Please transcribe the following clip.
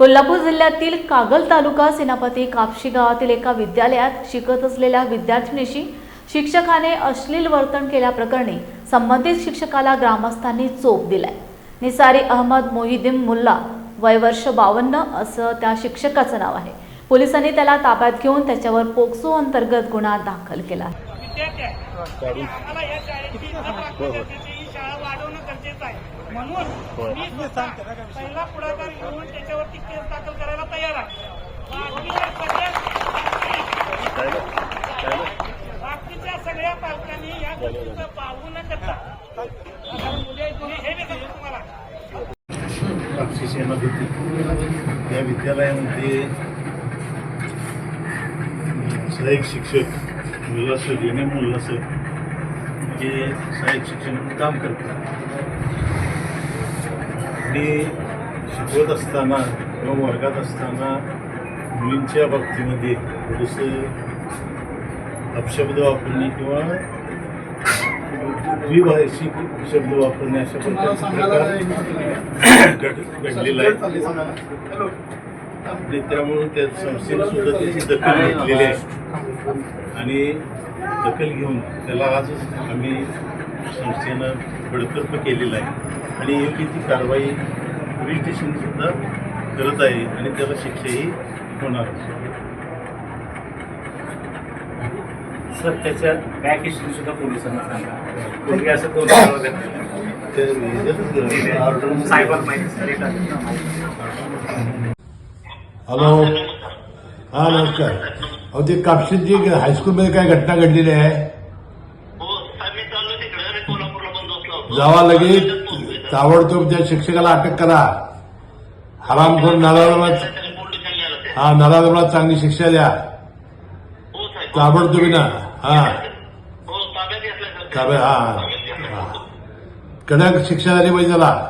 कोल्हापूर जिल्ह्यातील कागल तालुका सेनापती कापशी गावातील एका विद्यालयात शिकत असलेल्या विद्यार्थिनीशी शिक्षकाने अश्लील वर्तन केल्याप्रकरणी संबंधित शिक्षकाला ग्रामस्थांनी चोप दिलाय. निसारी अहमद मोहिद्दीन मुल्ला वय वर्ष बावन्न असं त्या शिक्षकाचं नाव आहे. पोलिसांनी त्याला ताब्यात घेऊन त्याच्यावर पोक्सो अंतर्गत गुन्हा दाखल केला आहे. विद्यार्थी आहे कापशी सेनापती या विद्यालयामध्ये सहाय्यक शिक्षक Mulla sir N M Mulla sir हे सहाय्यक शिक्षण काम करतात. आणि शिकवत असताना किंवा वर्गात असताना मुलींच्या बाबतीमध्ये थोडंसं अपशब्द वापरणे किंवा द्विभाषी शब्द वापरणे अशा प्रकारचे प्रकार घड- घडलेला आहे. आणि त्यामुळे त्या संस्थेने सुद्धा त्याची दखल घेतलेली आहे. आणि दखल घेऊन त्याला आजच आम्ही संस्थेनं बडतर्फ केलेलं आहे. आणि योग्य ती कारवाई पोलीस स्टेशन सुद्धा करत आहे आणि त्याला शिक्षाही होणार त्याच्या बॅक हिस्ट्री सुद्धा पोलिसांना सांगा. असं दोन वेळा घडलेलं. ते ह्याच्यातच ऑर्डर सायबर माहिती हॅलो हा नमस्कार. अहो ते कापशीत जी हायस्कूलमध्ये काय घटना घडलेली आहे? हो आम्ही चाललो तिकडे. आणि कोल्हापूरला बंद असलो जावा लगेच. ताबडतोब त्या शिक्षकाला अटक करा. हरामखोर ते. हा नराधमाला चांगली शिक्षा द्या. हो. साहेब ताबडतोबी ना हा हो. ताब्यात हा हा. कडक शिक्षा झाली पाहिजे त्याला.